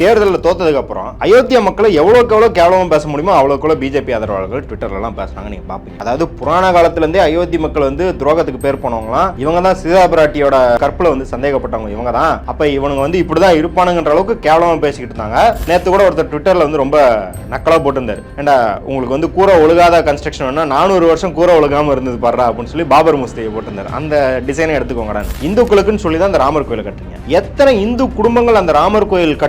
தேர்தலில் தோத்ததுக்கப்புறம் அயோத்தியா மக்களை எவ்வளோக்கு எவ்வளோ கேவலமாக பேச முடியுமோ அவ்வளோக்கு எவ்வளோ பிஜேபி ஆதரவாளர்கள் ட்விட்டர்லலாம் பேசுகிறாங்க நீங்கள் பார்ப்பீங்க அதாவது புராண காலத்துலேருந்தே அயோத்தி மக்கள் வந்து துரோகத்துக்கு பேர் போனவங்களாம் இவங்க தான் சீதா பிராட்டியோட கற்பில் வந்து சந்தேகப்பட்டவங்க இவங்க தான் அப்போ இவனுங்க வந்து இப்படி தான் இருப்பானுங்கன்ற அளவுக்கு கேவலமாக பேசிக்கிட்டு இருந்தாங்க. நேற்று கூட ஒருத்தர் ட்விட்டரில் வந்து ரொம்ப நக்கலாக போட்டிருந்தார். ஏண்டா உங்களுக்கு வந்து கூரை ஒழுகாத கன்ஸ்ட்ரக்ஷன் வேணா நானூறு வருஷம் கூரை ஒழுகாமல் இருந்தது பாடுறா அப்படின்னு சொல்லி பாபர் முஸ்தையை போட்டிருந்தார். அந்த டிசைனை எடுத்துக்கோங்கடா இந்துக்களுக்குன்னு சொல்லி தான் அந்த ராமர் கோயிலை கட்டுறீங்க எத்தனை இந்து குடும்பங்கள் அந்த ராமர் கோயில்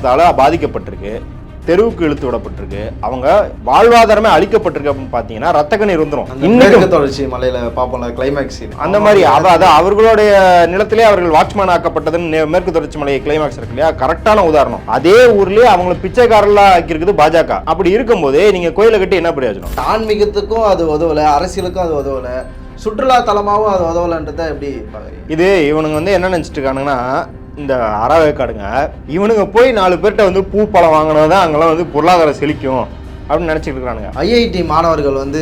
கட்டுமானத்தால பாதிக்கப்பட்டிருக்கு தெருவுக்கு இழுத்து விடப்பட்டிருக்கு அவங்க வாழ்வாதாரமே அழிக்கப்பட்டிருக்கு அப்படின்னு பார்த்தீங்கன்னா ரத்த கண்ணீர் வந்துடும் இன்னைக்கு தொடர்ச்சி மலையில பாப்போம்ல கிளைமேக்ஸ் அந்த மாதிரி அவ அது அவர்களுடைய நிலத்திலே அவர்கள் வாட்ச்மேன் ஆக்கப்பட்டதுன்னு மேற்கு தொடர்ச்சி மலை கிளைமாக்ஸ் இருக்கு இல்லையா? கரெக்டான உதாரணம். அதே ஊர்லயே அவங்கள பிச்சைக்காரர்களா ஆக்கியிருக்குது பாஜக. அப்படி இருக்கும்போது நீங்க கோயிலை கட்டி என்ன பிரயோஜனம் ஆன்மீகத்துக்கும் அது உதவல அரசியலுக்கும் அது உதவல சுற்றுலா தலமாவும் அது உதவலன்றத எப்படி இது இவனுங்க வந்து என்ன நினைச்சிட்டு இருக்கானுங்கன்னா இந்த அறவேக்காடுங்க இவனுங்க போய் நாலு பேர்கிட்ட வந்து பூ பழம் வாங்கினது தான் அங்கெல்லாம் வந்து பொருளாதாரம் செழிக்கும் அப்படின்னு நினைச்சிட்டு இருக்கானுங்க ஐஐடி மாணவர்கள் வந்து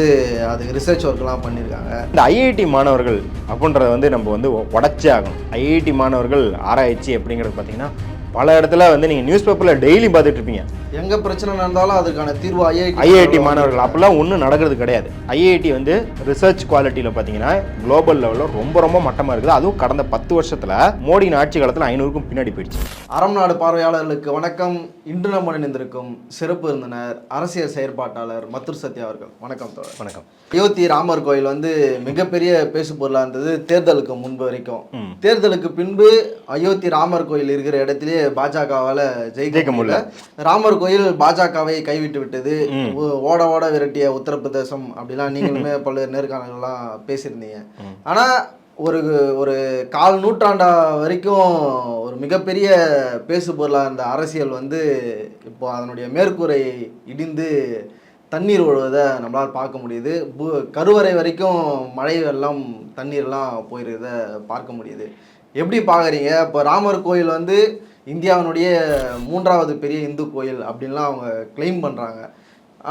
அதுக்கு ரிசர்ச் ஒர்க்லாம் பண்ணியிருக்காங்க. இந்த ஐஐடி மாணவர்கள் அப்படின்றத வந்து நம்ம வந்து உடச்சே ஆகணும். ஐஐடி மாணவர்கள் ஆராய்ச்சி அப்படிங்கிறது பார்த்தீங்கன்னா பல இடத்துல வந்து நீங்கள் நியூஸ் பேப்பரில் டெய்லி பார்த்துட்டு இருப்பீங்க. எங்க பிரச்சனை நடந்தாலும் அதுக்கான தீர்வு ஐஐடி ஐஐடி மாணவர்கள். அப்படிலாம் ஒன்றும் நடக்கிறது கிடையாது. ஐஐடி வந்து ரிசர்ச் குவாலிட்டியில் பார்த்தீங்கன்னா குளோபல் லெவலில் ரொம்ப ரொம்ப மட்டமாக இருக்குது. அதுவும் கடந்த பத்து வருஷத்தில் மோடியின் ஆட்சி காலத்தில் ஐநூறுக்கும் பின்னாடி போயிடுச்சு. அறம் நாடு பார்வையாளர்களுக்கு வணக்கம். இன்று நம்ம இணைந்திருக்கும் சிறப்பு விருந்தினர் அரசியல் செயற்பாட்டாளர் மத்துர் சத்யா அவர்கள். வணக்கம் தோழர். வணக்கம். அயோத்தி ராமர் கோயில் வந்து மிகப்பெரிய பேசு பொருளா இருந்தது தேர்தலுக்கு முன்பு வரைக்கும். தேர்தலுக்கு பின்பு அயோத்தி ராமர் கோயில் இருக்கிற இடத்திலேயே பாஜகவால ஜெயிக்க முடியல. ராமர் கோயில் பாஜகவை கைவிட்டு விட்டது. ஓட ஓட விரட்டிய உத்தரப்பிரதேசம் அப்படிலாம் நீங்களுமே பல்வேறு நேர்காணல்கள்லாம் பேசியிருந்தீங்க. ஆனா ஒரு ஒரு கால் நூற்றாண்டா வரைக்கும் ஒரு மிகப்பெரிய பேசு பொருளா இருந்த அரசியல் வந்து இப்போ அதனுடைய மேற்கூரை இடிந்து தண்ணீர் ஒழுவதை நம்மளால் பார்க்க முடியுது. கருவறை வரைக்கும் மழை வெள்ளம் தண்ணீர்லாம் போயிருக்கிறத பார்க்க முடியுது. எப்படி பார்க்குறீங்க? இப்போ ராமர் கோயில் வந்து இந்தியாவினுடைய மூன்றாவது பெரிய இந்து கோயில் அப்படின்லாம் அவங்க கிளைம் பண்ணுறாங்க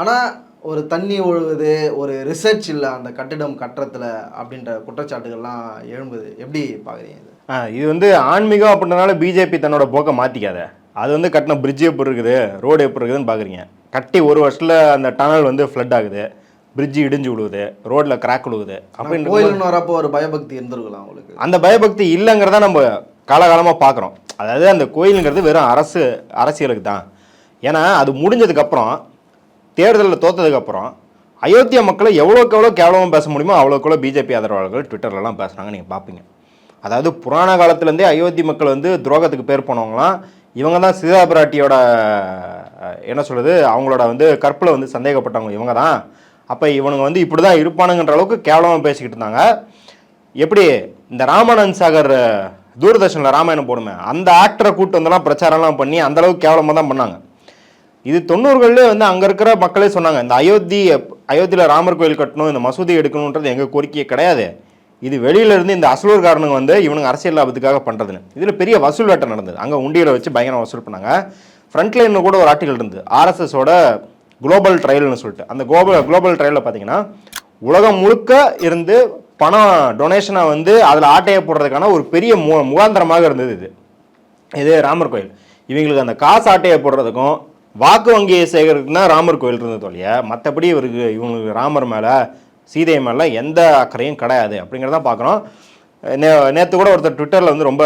ஆனால் ஒரு தண்ணி ஒழுகுது ஒரு ரிசர்ச் இல்லை அந்த கட்டிடம் கட்டுறதுல அப்படின்ற குற்றச்சாட்டுகள்லாம் எழும்புது. எப்படி பார்க்குறீங்க இது? ஆ இது வந்து ஆன்மீகம் அப்படின்றனால பிஜேபி தன்னோட போக்கை மாற்றிக்காத அது வந்து கட்டின பிரிட்ஜ் எப்படி இருக்குது ரோடு எப்படி இருக்குதுன்னு பார்க்குறீங்க. கட்டி ஒரு வருஷத்தில் அந்த டனல் வந்து ஃப்ளட் ஆகுது. பிரிட்ஜ் இடிஞ்சு விழுவுது. ரோட்டில் கிராக் விழுவுது. அப்படின்ற கோயில்னு வரப்போ ஒரு பயபக்தி இருந்திருக்கலாம் உங்களுக்கு. அந்த பயபக்தி இல்லைங்கிறத நம்ம காலகாலமாக பார்க்குறோம். அதாவது அந்த கோயிலுங்கிறது வெறும் அரசு அரசியலுக்கு தான் ஏன்னா அது முடிஞ்சதுக்கப்புறம் தேர்தலில் தோத்ததுக்கப்புறம் அயோத்தியா மக்களை எவ்வளோக்கு எவ்வளோ கேவலமாக பேச முடியுமோ அவ்வளோக்கு எவ்வளோ பிஜேபி ஆதரவாளர்கள் ட்விட்டர்லலாம் பேசுகிறாங்க நீங்கள் பார்ப்பீங்க அதாவது புராண காலத்துலேருந்தே அயோத்தி மக்கள் வந்து துரோகத்துக்கு பேர் போனவங்களாம் இவங்க தான் சீதா பிராட்டியோட என்ன சொல்கிறது அவங்களோட வந்து கற்பில் வந்து சந்தேகப்பட்டவங்க இவங்க தான் அப்போ இவனுங்க வந்து இப்படி தான் இருப்பானுங்கன்ற அளவுக்கு கேவலமாக பேசிக்கிட்டு இருந்தாங்க. எப்படி இந்த ராமானந்த் சாகர் தூர்தர்ஷனில் ராமாயணம் போடுமே. அந்த ஆக்டரை கூட்டு வந்தெல்லாம் பிரச்சாரம்லாம் பண்ணி அந்த அளவுக்கு கேவலமாக தான் பண்ணாங்க. இது தொண்ணூறுகளிலே வந்து அங்கே இருக்கிற மக்களே சொன்னாங்க இந்த அயோத்தி அயோத்தியில் ராமர் கோயில் கட்டணும் இந்த மசூதி எடுக்கணுன்றது எங்கள் கோரிக்கையே கிடையாது. இது வெளியிலேருந்து இந்த அசலூர்காரனுங்க வந்து இவனுங்க அரசியல் லாபத்துக்காக பண்ணுறதுன்னு இதில் பெரிய வசூல் வேட்டை நடந்தது. அங்கே உண்டியில் வச்சு பயங்கரம் வசூல் பண்ணாங்க. ஃப்ரண்ட்லைனில் கூட ஒரு ஆர்டிகல் இருந்தது. ஆர்எஸ்எஸோட குளோபல் ட்ரையல்னு சொல்லிட்டு. அந்த குளோபல் குளோபல் ட்ரையலில் பார்த்தீங்கன்னா உலகம் முழுக்க இருந்து பணம் டொனேஷனாக வந்து அதில் ஆட்டையை போடுறதுக்கான ஒரு பெரிய மு முகாந்திரமாக இருந்தது இது. இது ராமர் கோயில். இவங்களுக்கு அந்த காசு ஆட்டையை போடுறதுக்கும் வாக்கு வங்கியை சேகரிக்கிறதுக்கு தான் ராமர் கோயில் இருந்தது ஒழிய மற்றபடி இவருக்கு இவங்களுக்கு ராமர் மேலே சீதை மேலே எந்த அக்கறையும் கிடையாது அப்படிங்கிறத பார்க்குறோம் நே நேற்று கூட ஒருத்தர் ட்விட்டரில் வந்து ரொம்ப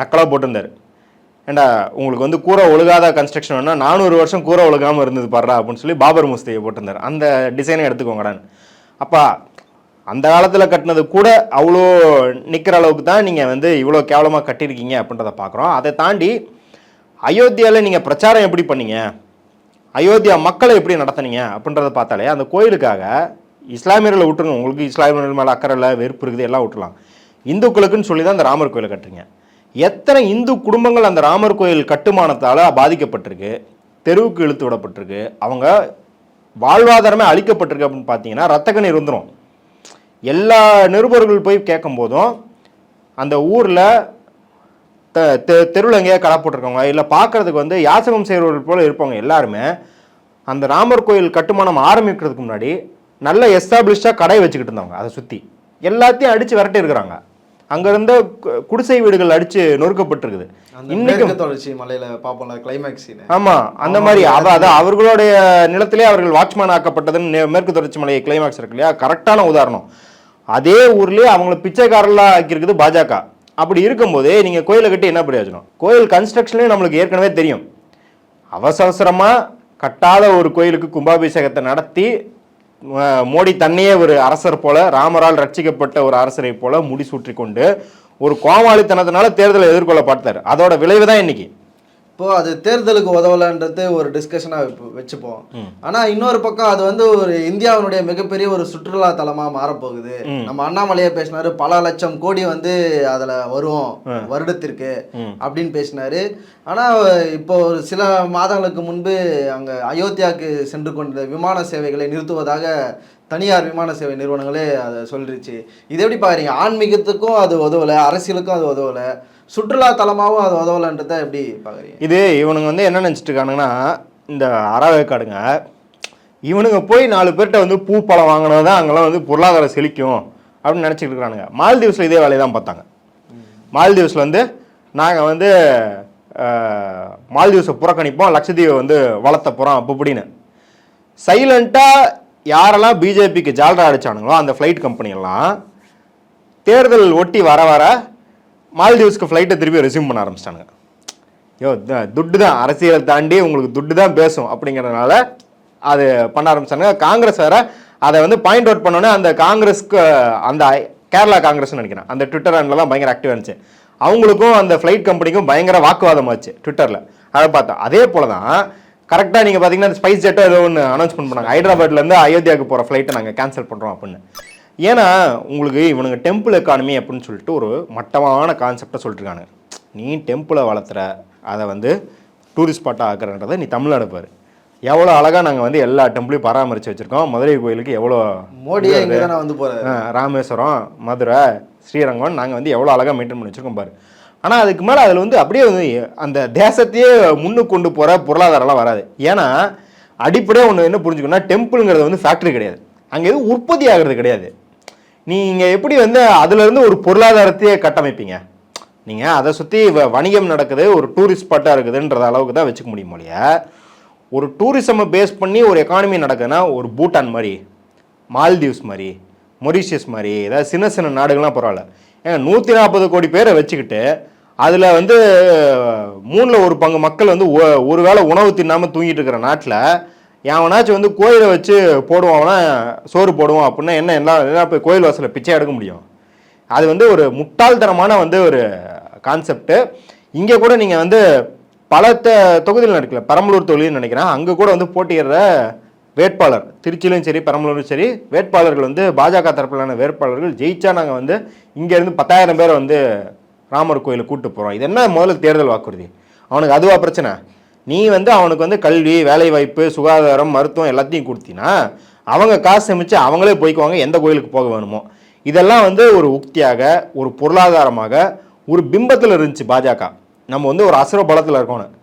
நக்கலாக போட்டிருந்தார். ஏண்டா உங்களுக்கு வந்து கூரை ஒழுகாத கன்ஸ்ட்ரக்ஷன் வேணால் நானூறு வருஷம் கூரை ஒழுகாமல் இருந்தது பாடுறா அப்படின்னு சொல்லி பாபர் முஸ்தியை போட்டிருந்தார். அந்த டிசைனை எடுத்துக்கோங்கடான்னு. அப்பா அந்த காலத்தில் கட்டினது கூட அவ்வளோ நிற்கிற அளவுக்கு தான் நீங்கள் வந்து இவ்வளோ கேவலமாக கட்டியிருக்கீங்க அப்படின்றத பார்க்குறோம் அதை தாண்டி அயோத்தியாவில் நீங்கள் பிரச்சாரம் எப்படி பண்ணீங்க? அயோத்தியா மக்களை எப்படி நடத்துனீங்க அப்படின்றத பார்த்தாலே அந்த கோயிலுக்காக இஸ்லாமியர்களை விட்டுருங்க உங்களுக்கு இஸ்லாமியர்கள் மேலே அக்கறை இல்லை வெறுப்பு இருக்குது எல்லாம் விட்டுலாம் இந்துக்களுக்குன்னு சொல்லி தான் அந்த ராமர் கோயிலை கட்டுறீங்க. எத்தனை இந்து குடும்பங்கள் அந்த ராமர் கோயில் கட்டுமானத்தால் பாதிக்கப்பட்டிருக்கு தெருவுக்கு இழுத்து விடப்பட்டிருக்கு அவங்க வாழ்வாதாரமே அழிக்கப்பட்டிருக்கு அப்படின்னு பார்த்தீங்கன்னா ரத்த கண்ணீர் வந்துடும் எல்லா நிருபர்கள் போய் கேட்கும் போதும் அந்த ஊரில் த தெருவில் எங்கேயா கடை போட்டிருக்கவங்க இல்லை பார்க்கறதுக்கு வந்து யாசகம் செய்கிறவர்கள் போல இருப்பவங்க எல்லாருமே அந்த ராமர் கோயில் கட்டுமானம் ஆரம்பிக்கிறதுக்கு முன்னாடி நல்ல எஸ்டாப்ளிஷ்டாக கடை வச்சுக்கிட்டு இருந்தவங்க அதை சுற்றி எல்லாத்தையும் அடித்து விரட்டி இருக்கிறாங்க. அங்க இருந்த கு- குடிசை வீடுகள் அடிச்சு நொறுக்கப்பட்டிருக்குது. மேற்கு தொடர்ச்சி மலையில பார்ப்போம்ல கிளைமேக்ஸ் ஆமா அந்த மாதிரி அதான் அவர்களுடைய நிலத்திலே அவர்கள் வாட்ச்மேன் ஆக்கப்பட்டதுன்னு மேற்கு தொடர்ச்சி மலை கிளைமாக்ஸ் இருக்கு இல்லையா? கரெக்டான உதாரணம். அதே ஊர்லேயே அவங்கள பிச்சைக்காரர்களாக ஆக்கியிருக்குது பாஜக. அப்படி இருக்கும்போது நீங்கள் கோயிலை கட்டி என்ன பிரயோஜனம் கோயில் கன்ஸ்ட்ரக்ஷன்லேயும் நம்மளுக்கு ஏற்கனவே தெரியும். அவசர அவசரமாக கட்டாத ஒரு கோயிலுக்கு கும்பாபிஷேகத்தை நடத்தி மோடி தன்னையே ஒரு அரசர் போல ராமரால் ரட்சிக்கப்பட்ட ஒரு அரசரை போல முடிசூற்றி கொண்டு ஒரு கோமாளித்தனத்தினால தேர்தலை எதிர்கொள்ள பார்த்தார் அதோட விளைவு தான் இன்னைக்கு. இப்போ அது தேர்தலுக்கு உதவலன்றது ஒரு டிஸ்கஷனா வச்சுப்போம். ஆனா இன்னொரு பக்கம் அது வந்து ஒரு இந்தியாவினுடைய மிகப்பெரிய ஒரு சுற்றுலா தலமா மாறப்போகுது. நம்ம அண்ணாமலையே பேசினாரு பல லட்சம் கோடி வந்து அதுல வரும் வருடத்திற்கு அப்படின்னு பேசினாரு. ஆனா இப்போ ஒரு சில மாதங்களுக்கு முன்பு அங்க அயோத்தியாவுக்கு சென்று கொண்ட விமான சேவைகளை நிறுத்துவதாக தனியார் விமான சேவை நிறுவனங்களே அதை சொல்லிருச்சு. இது எப்படி பாக்குறீங்க? ஆன்மீகத்துக்கும் அது உதவல அரசியலுக்கும் அது உதவல. சுற்றுலா தலமாகவும் அது உதவலன்றதை எப்படி பார்க்குறீங்க? இது இவனுங்க வந்து என்ன நினச்சிட்டு இருக்கானுங்கன்னா இந்த அறவேக்காடுங்க இவனுங்க போய் நாலு பேர்கிட்ட வந்து பூ பழம் வாங்கினா தான் அங்கெல்லாம் வந்து பொருளாதாரம் செழிக்கும் அப்படின்னு நினச்சிட்டு இருக்கிறானுங்க மால்தீவ்ஸில் இதே வேலையை தான் பார்த்தாங்க. மால்தீவ்ஸில் வந்து நாங்கள் வந்து மால்தீவ்ஸை புறக்கணிப்போம் லட்சத்தீவை வந்து வளர்த்த போகிறோம் அப்போ இப்படின்னு. சைலண்ட்டாக யாரெல்லாம் பிஜேபிக்கு ஜால்ரா அடித்தானுங்களோ அந்த ஃப்ளைட் கம்பெனியெல்லாம் தேர்தல் ஒட்டி வர வர மால்தீவ்ஸ்க்கு ஃப்ளைட்டை திருப்பி ரெசியூம் பண்ண ஆரம்பிச்சிட்டானுங்க. யோ துட்டு தான் அரசியலை தாண்டி உங்களுக்கு துட்டு தான் பேசும் அப்படிங்கிறதுனால அது பண்ண ஆரம்பிச்சாங்க காங்கிரஸ் வேற அதை வந்து பாயிண்ட் அவுட் பண்ணோன்னே அந்த காங்கிரஸ்க்கு அந்த கேரளா காங்கிரஸ்னு நினைக்கிறேன். அந்த ட்விட்டர் ஹேண்டில் தான் பயங்கர ஆக்டிவாக இருந்துச்சு. அவங்களுக்கும் அந்த ஃப்ளைட் கம்பெனிக்கும் பயங்கர வாக்குவாதம் ஆச்சு ட்விட்டரில் அதை பார்த்தா அதே போல தான் கரெக்டாக நீங்கள் பார்த்தீங்கன்னா அந்த ஸ்பைஸ் ஜெட்டோ ஏதோ ஒன்று அனௌன்ஸ்மெண்ட் பண்ணாங்க ஹைதராபாத்லேருந்து அயோத்தியாவுக்கு போகிற ஃப்ளைட்டை நாங்கள் கேன்சல் பண்ணுறோம் அப்படின்னு. ஏன்னா உங்களுக்கு இவனுங்க டெம்பிள் எக்கானமி அப்படின்னு சொல்லிட்டு ஒரு மட்டமான கான்செப்டை சொல்லிட்டுருக்காங்க நீ டெம்பிளை வளர்த்துற அதை வந்து டூரிஸ்ட் ஸ்பாட்டாக ஆக்குறன்றதை நீ தமிழ்நாடு பாரு. எவ்வளோ அழகாக நாங்கள் வந்து எல்லா டெம்பிளையும் பராமரித்து வச்சுருக்கோம். மதுரை கோயிலுக்கு எவ்வளோ மோடியே வந்து ஆ, ராமேஸ்வரம் மதுரை ஸ்ரீரங்கம் நாங்கள் வந்து எவ்வளோ அழகாக மெயின்டைன் பண்ணி வச்சுருக்கோம் பாரு. ஆனால் அதுக்கு மேலே அதில் வந்து அப்படியே வந்து அந்த தேசத்தையே முன்னுக்கு கொண்டு போகிற பொருளாதாரம்லாம் வராது. ஏன்னா அடிப்படையாக ஒன்று என்ன புரிஞ்சுக்கணும்னா டெம்பிளுங்கிறது வந்து ஃபேக்ட்ரி கிடையாது. அங்கே எதுவும் உற்பத்தி ஆகிறது கிடையாது. நீங்கள் எப்படி வந்து அதுலேருந்து ஒரு பொருளாதாரத்தையே கட்டமைப்பீங்க? நீங்கள் அதை சுற்றி வணிகம் நடக்குது ஒரு டூரிஸ்ட் ஸ்பாட்டாக இருக்குதுன்ற அளவுக்கு தான் வச்சுக்க முடியும் இல்லையா? ஒரு டூரிசமை பேஸ் பண்ணி ஒரு எக்கானமி நடக்குதுன்னா ஒரு பூட்டான் மாதிரி மால்தீவ்ஸ் மாதிரி மொரிஷியஸ் மாதிரி ஏதாவது சின்ன சின்ன நாடுகள்லாம் பரவாயில்ல. ஏங்க நூற்றி நாற்பது கோடி பேரை வச்சுக்கிட்டு அதில் வந்து மூணில் ஒரு பங்கு மக்கள் வந்து ஒரு வேளை உணவு தின்னாமல் தூங்கிட்டு இருக்கிற நாட்டில் எவனாச்சும் வந்து கோயிலை வச்சு போடுவான்னா சோறு போடுவான் அப்படின்னா என்ன எல்லாம் எல்லாம் போய் கோயில் வாசலில் பிச்சை எடுக்க முடியும்? அது வந்து ஒரு முட்டாள்தனமான வந்து ஒரு கான்செப்ட்டு இங்கே கூட நீங்கள் வந்து பல த தொகுதியில் நடக்கல பெரம்பலூர் தொகுதின்னு நினைக்கிறேன். அங்கே கூட வந்து போட்டியிடுற வேட்பாளர் திருச்சியிலும் சரி பெரம்பலூரும் சரி வேட்பாளர்கள் வந்து பாஜக தரப்பிலான வேட்பாளர்கள் ஜெயிச்சா நாங்கள் வந்து இங்கேருந்து பத்தாயிரம் பேரை வந்து ராமர் கோயிலுக்கு கூட்டு போகிறோம் இது என்ன முதல்ல தேர்தல் வாக்குறுதி? அவனுக்கு அதுவா பிரச்சனை? நீ வந்து அவனுக்கு வந்து கல்வி வேலைவாய்ப்பு சுகாதாரம் மருத்துவம் எல்லாத்தையும் கொடுத்தினா அவங்க காசு சேமிச்சு அவங்களே போய்க்குவாங்க எந்த கோயிலுக்கு போக வேணுமோ. இதெல்லாம் வந்து ஒரு உக்தியாக ஒரு பொருளாதாரமாக ஒரு பிம்பத்தில் இருந்துச்சு பாஜக. நம்ம வந்து ஒரு அசுர பலத்தில் இருக்கணும்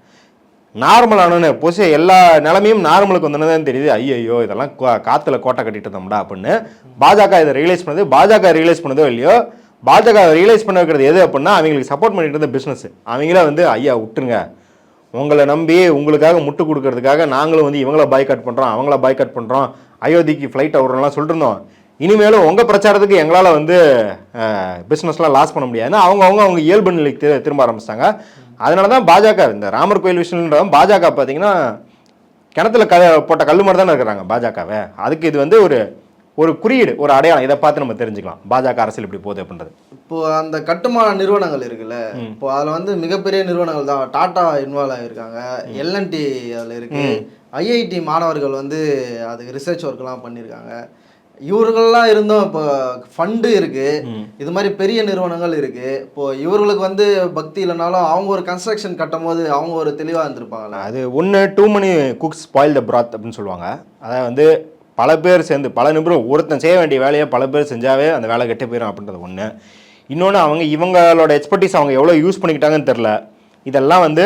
நார்மலானு பொசி எல்லா நிலமையும் நார்மலுக்கு வந்தோன்னு தான் தெரியுது. ஐயோ இதெல்லாம் காற்றுல கோட்டை கட்டிட்டு இருந்தோம்டா அப்படின்னு. பாஜக இதை ரியலைஸ் பண்ணது பாஜக ரியலைஸ் பண்ணதோ இல்லையோ பாஜக ரியலைஸ் பண்ண வைக்கிறது எது அப்படின்னா அவங்களுக்கு சப்போர்ட் பண்ணிட்டு இருந்த பிஸ்னஸ் அவங்களே வந்து ஐயா விட்டுருங்க. உங்களை நம்பி உங்களுக்காக முட்டு கொடுக்கறதுக்காக நாங்களும் வந்து இவங்கள பாய்காட் பண்ணுறோம் அவங்கள பாய்காட் பண்ணுறோம் அயோத்திக்கு ஃப்ளைட் விடுறோம்லாம் சொல்லிருந்தோம் இனிமேலும் உங்கள் பிரச்சாரத்துக்கு எங்களால் வந்து பிஸ்னஸ்லாம் லாஸ் பண்ண முடியாதுன்னு அவங்க அவங்க அவங்க இயல்பு நிலைக்கு திரும்ப ஆரம்பிச்சிட்டாங்க. அதனால தான் பாஜக இந்த ராமர் கோயில் விஷயம்ன்றதும் பாஜக பார்த்தீங்கன்னா கிணத்துல க போட்ட கல் மாதிரி தானே இருக்கிறாங்க பாஜகவை. அதுக்கு இது வந்து ஒரு ஒரு குறியீடு ஒரு அடையாளம் இதை பார்த்து நம்ம தெரிஞ்சுக்கலாம். பாஜக அரசியல் இப்படி போகுது அப்படின்றது. இப்போ அந்த கட்டுமான நிறுவனங்கள் இருக்குல்ல இப்போ அதுல வந்து மிகப்பெரிய நிறுவனங்கள் தான். டாடா இன்வால்வ் ஆகியிருக்காங்க எல்என்டி அதுல இருக்கு. ஐஐடி மாணவர்கள் வந்து அதுக்கு ரிசர்ச் ஒர்க்லாம் பண்ணியிருக்காங்க. இவர்கள்லாம் இருந்தும் இப்போ ஃபண்டு இருக்கு. இது மாதிரி பெரிய நிறுவனங்கள் இருக்கு. இப்போ இவர்களுக்கு வந்து பக்தி இல்லைனாலும் அவங்க ஒரு கன்ஸ்ட்ரக்ஷன் கட்டும் போது அவங்க ஒரு தெளிவா இருந்திருப்பாங்கல்ல. அது ஒன்று too many cooks spoil the broth அப்படின்னு சொல்லுவாங்க. அதாவது வந்து பல பேர் சேர்ந்து பல நிபுணர் ஒருத்தன் செய்ய வேண்டிய வேலையை பல பேர் செஞ்சாவே அந்த வேலை கெட்டு போயிடும் அப்படின்றது ஒன்று இன்னொன்று அவங்க இவங்களோட எக்ஸ்பர்டீஸ் அவங்க எவ்வளோ யூஸ் பண்ணிக்கிட்டாங்கன்னு தெரில இதெல்லாம் வந்து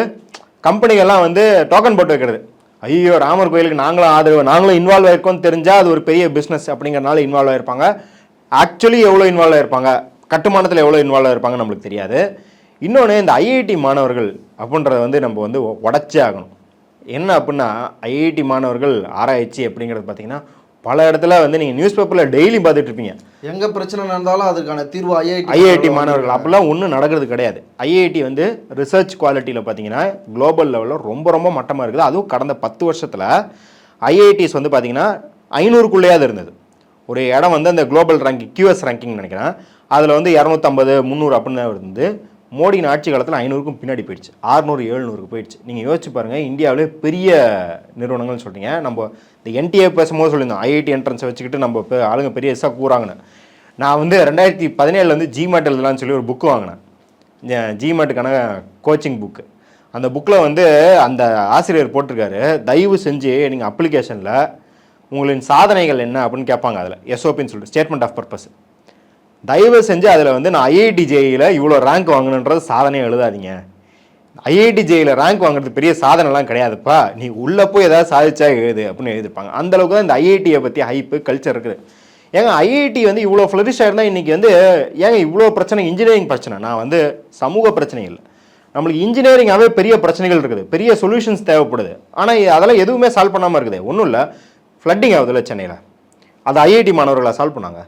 கம்பெனிகள்லாம் வந்து டோக்கன் போட்டு வைக்கிறது. ஐயோ ராமர் கோயிலுக்கு நாங்களும் ஆதரவு நாங்களும் இன்வால்வ் ஆயிருக்கோம்னு தெரிஞ்சால் அது ஒரு பெரிய பிஸ்னஸ் அப்படிங்கிறனால இன்வால்வ் ஆயிருப்பாங்க. ஆக்சுவலி எவ்வளோ இன்வால்வ் ஆயிருப்பாங்க? கட்டுமானத்தில் எவ்வளோ இன்வால்வ் ஆயிருப்பாங்க நம்மளுக்கு தெரியாது. இன்னொன்று இந்த ஐஐடி மாணவர்கள் அப்படின்றத வந்து நம்ம வந்து உடச்சே ஆகணும். என்ன அப்படின்னா ஐஐடி மாணவர்கள் ஆராய்ச்சி அப்படிங்கிறது பார்த்தீங்கன்னா பல இடத்துல வந்து நீங்கள் நியூஸ் பேப்பரில் டெய்லி பார்த்துட்டு இருப்பீங்க. எங்க பிரச்சனை நடந்தாலும் அதுக்கான தீர்வு ஐஐடி ஐஐடி மாணவர்கள் அப்படிலாம் ஒன்றும் நடக்கிறது கிடையாது. ஐஐடி வந்து ரிசர்ச் குவாலிட்டியில் பார்த்தீங்கன்னா குளோபல் லெவலில் ரொம்ப ரொம்ப மட்டமாக இருக்குது. அதுவும் கடந்த பத்து வருஷத்தில் ஐஐடிஸ் வந்து பார்த்தீங்கன்னா ஐநூறுக்குள்ளேயாவது இருந்தது. ஒரு இடம் வந்து அந்த குளோபல் ரேங்கிங் கியூஎஸ் ரேங்கிங் நினைக்கிறேன். அதில் வந்து இரநூத்தம்பது முந்நூறு அப்படின்னு இருந்து மோடியின் ஆட்சி காலத்தில் ஐநூறுக்கும் பின்னாடி போயிடுச்சு. ஆறுநூறு எழுநூறுக்கு போயிடுச்சு. நீங்கள் யோசிச்சு பாருங்கள் இந்தியாவிலே பெரிய நிறுவனங்கள்னு சொல்கிறீங்க நம்ம இந்த என்டிஏ பேசும்போது சொல்லியிருந்தோம் ஐஐடி என்ட்ரன்ஸை வச்சுக்கிட்டு நம்ம இப்போ ஆளுங்க பெரிய இசா கூறாங்கன்னு. நான் வந்து ரெண்டாயிரத்தி பதினேழில் வந்து ஜிமேட் எழுதலாம்னு சொல்லி ஒரு புக்கு வாங்கினேன். ஜிமேட்டுக்கான கோச்சிங் புக்கு அந்த புக்கில் வந்து அந்த ஆசிரியர் போட்டிருக்காரு தயவு செஞ்சு நீங்கள் அப்ளிகேஷனில் உங்களின் சாதனைகள் என்ன? அப்படின்னு கேட்பாங்க அதில். எஸ்ஓபின்னு சொல்லிட்டு ஸ்டேட்மெண்ட் ஆஃப் பர்பஸ் தயவு செஞ்சு அதில் வந்து நான் ஐஐடி ஜேயில் இவ்வளோ ரேங்க் வாங்கணுன்றது சாதனையை எழுதாதீங்க. ஐஐடி ஜேயில் ரேங்க் வாங்குறது பெரிய சாதனைலாம் கிடையாதுப்பா. நீ உள்ளே போய் ஏதாவது சாதிச்சா எழுது அப்படின்னு எழுதிருப்பாங்க அந்தளவுக்கு தான் இந்த ஐஐடியை பற்றி ஹைப்பு கல்ச்சர் இருக்குது. ஏங்க ஐஐடி வந்து இவ்வளோ ஃப்ளரிஷ் ஆயிருந்தால் இன்றைக்கி வந்து ஏங்க இவ்வளோ பிரச்சனை இன்ஜினியரிங் பிரச்சனை? நான் வந்து சமூக பிரச்சனை இல்லை. நம்மளுக்கு இன்ஜினியரிங்காகவே பெரிய பிரச்சனைகள் இருக்குது. பெரிய சொல்யூஷன்ஸ் தேவைப்படுது. ஆனால் அதெல்லாம் எதுவுமே சால்வ் பண்ணாமல் இருக்குது. ஒன்றும் இல்லை. ஃப்ளட்டிங் ஆகுதுல்ல சென்னையில். அது ஐஐடி மாணவர்களை சால்வ் பண்ணாங்க?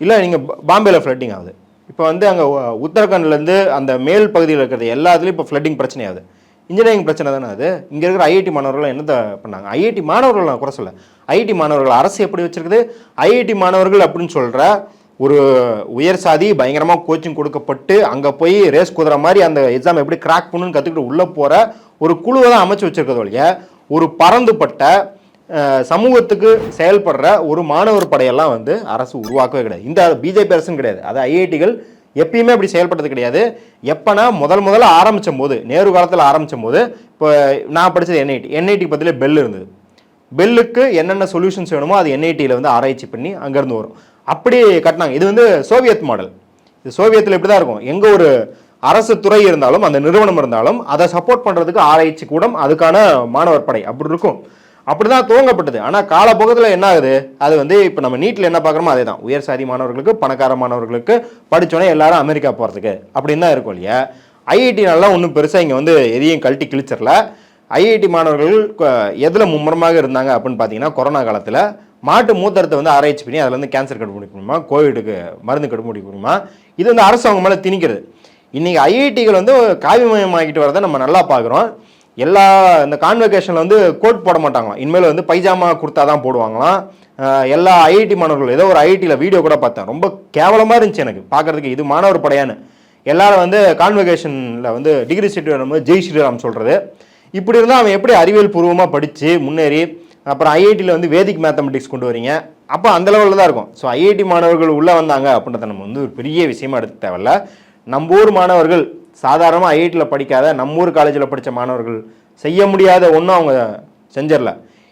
இல்லை நீங்கள் பாம்பேல ஃப்ளட்டிங் ஆகுது. இப்போ வந்து அங்கே உத்தரகாண்ட்லேருந்து அந்த மேல் பகுதியில் இருக்கிறது எல்லாத்துலேயும் இப்போ ஃப்ளட்டிங் பிரச்சனை ஆகுது இன்ஜினியரிங் பிரச்சனை தானே அது? இங்கே இருக்கிற ஐஐடி மாணவர்கள் என்னத்த பண்ணாங்க? ஐஐடி மாணவர்கள் நான் குறை சொல்ல ஐஐடி மாணவர்கள் அரசு எப்படி வச்சுருக்குது? ஐஐடி மாணவர்கள் அப்படின்னு சொல்கிற ஒரு உயர் சாதி பயங்கரமாக கோச்சிங் கொடுக்கப்பட்டு அங்கே போய் ரேஸ் குதிர மாதிரி அந்த எக்ஸாம் எப்படி கிராக் பண்ணுன்னு கற்றுக்கிட்டு உள்ளே போகிற ஒரு குழுவை தான் அமைச்சு வச்சிருக்கிறது ஒரு பறந்துபட்ட சமூகத்துக்கு செயல்படுற ஒரு மாணவர் படையெல்லாம் வந்து அரசு உருவாக்கவே கிடையாது. இந்த பிஜேபி அரசுன்னு கிடையாது. அது ஐஐடிகள் எப்பயுமே அப்படி செயல்பட்டது கிடையாது. எப்பனா முதல் முதல்ல ஆரம்பித்த போது நேரு காலத்தில் ஆரம்பித்த போது இப்போ நான் படித்தது என்ஐடி என்ஐடி பற்றிலே பெல் இருந்தது. பெல்லுக்கு என்னென்ன சொல்யூஷன்ஸ் வேணுமோ அது என்ஐடியில் வந்து ஆராய்ச்சி பண்ணி அங்கேருந்து வரும். அப்படி கட்டினாங்க. இது வந்து சோவியத் மாடல். இது சோவியத்தில் இப்படி தான் இருக்கும். எங்கே ஒரு அரசு துறை இருந்தாலும் அந்த நிறுவனம் இருந்தாலும் அதை சப்போர்ட் பண்ணுறதுக்கு ஆராய்ச்சி கூடம் அதுக்கான மாணவர் படை அப்படி இருக்கும். அப்படி தான் துவங்கப்பட்டது. ஆனால் காலப்போக்கத்தில் என்ன ஆகுது அது வந்து இப்போ நம்ம நீட்டில் என்ன பார்க்குறோமோ அதே தான் உயர் சாதி மாணவர்களுக்கு பணக்கார மாணவர்களுக்கு படிச்சோன்னே எல்லாரும் அமெரிக்கா போகிறதுக்கு அப்படின்னு தான் இருக்கும் இல்லையா? ஐஐடினாலாம் ஒன்றும் பெருசாக இங்கே வந்து எதையும் கழட்டி கிழிச்சிடல. ஐஐடி மாணவர்கள் எதில் மும்முரமாக இருந்தாங்க அப்படின்னு பார்த்தீங்கன்னா கொரோனா காலத்தில் மாட்டு மூத்தரத்தை வந்து ஆராய்ச்சி பண்ணி அதில் வந்து கேன்சர் கண்டுபிடிக்க முடியுமா? கோவிடுக்கு மருந்து கண்டுபிடிக்க முடியுமா? இது வந்து அரசு அவங்க மேலே திணிக்கிறது. இன்றைக்கி ஐஐடிகள் வந்து காவிமயமாகிட்டு வரதை நம்ம நல்லா பார்க்குறோம் எல்லா இந்த கான்வெகேஷனில் வந்து கோட் போட மாட்டாங்களாம். இனிமேல் வந்து பைஜாமா குர்த்தா தான் போடுவாங்களாம். எல்லா ஐஐடி மாணவர்கள் ஏதோ ஒரு ஐஐடியில் வீடியோ கூட பார்த்தேன். ரொம்ப கேவலமாக இருந்துச்சு எனக்கு. பார்க்கறதுக்கு இது மாணவர் படையான்னு. எல்லாரும் வந்து கான்வெகேஷனில் வந்து டிகிரி சீட் வரும்போது ஜெய் ஸ்ரீராம் சொல்கிறது இப்படி இருந்தால் அவன் எப்படி அறிவியல் பூர்வமாக படித்து முன்னேறி அப்புறம் ஐஐடியில் வந்து வேதிக் மேத்தமெட்டிக்ஸ் கொண்டு வரீங்க? அப்போ அந்த லெவலில் தான் இருக்கும். ஸோ ஐஐடி மாணவர்கள் உள்ளே வந்தாங்க அப்படின்றத நம்ம வந்து ஒரு பெரிய விஷயமா எடுத்து தேவையில்ல. நம்ம ஊர் மாணவர்கள் சாதாரணமாக ஐஐடியில் படிக்காத நம்ம ஊர் காலேஜில் படித்த மாணவர்கள் செய்ய முடியாத ஒன்றும் அவங்க செஞ்சிடல.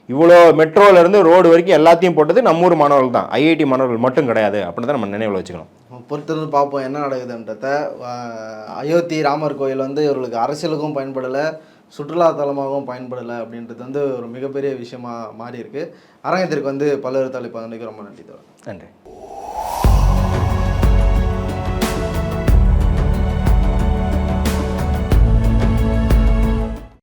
இவ்வளோ மெட்ரோல இருந்து ரோடு வரைக்கும் எல்லாத்தையும் போட்டது நம்ம ஊர் மாணவர்கள் தான். ஐஐடி மாணவர்கள் மட்டும் கிடையாது. அப்படின்னு தான் நம்ம நினைவில் வச்சுக்கணும். பொறுத்திருந்து பார்ப்போம் என்ன நடக்குதுன்றத. அயோத்தி ராமர் கோயில் வந்து இவர்களுக்கு அரசியலுக்கும் பயன்படலை சுற்றுலா தலமாகவும் பயன்படலை அப்படின்றது வந்து ஒரு மிகப்பெரிய விஷயமா மாறி இருக்கு அரங்கத்திற்கு வந்து பல்வேறு தலைப்பு ரொம்ப நன்றி தோழர். நன்றி.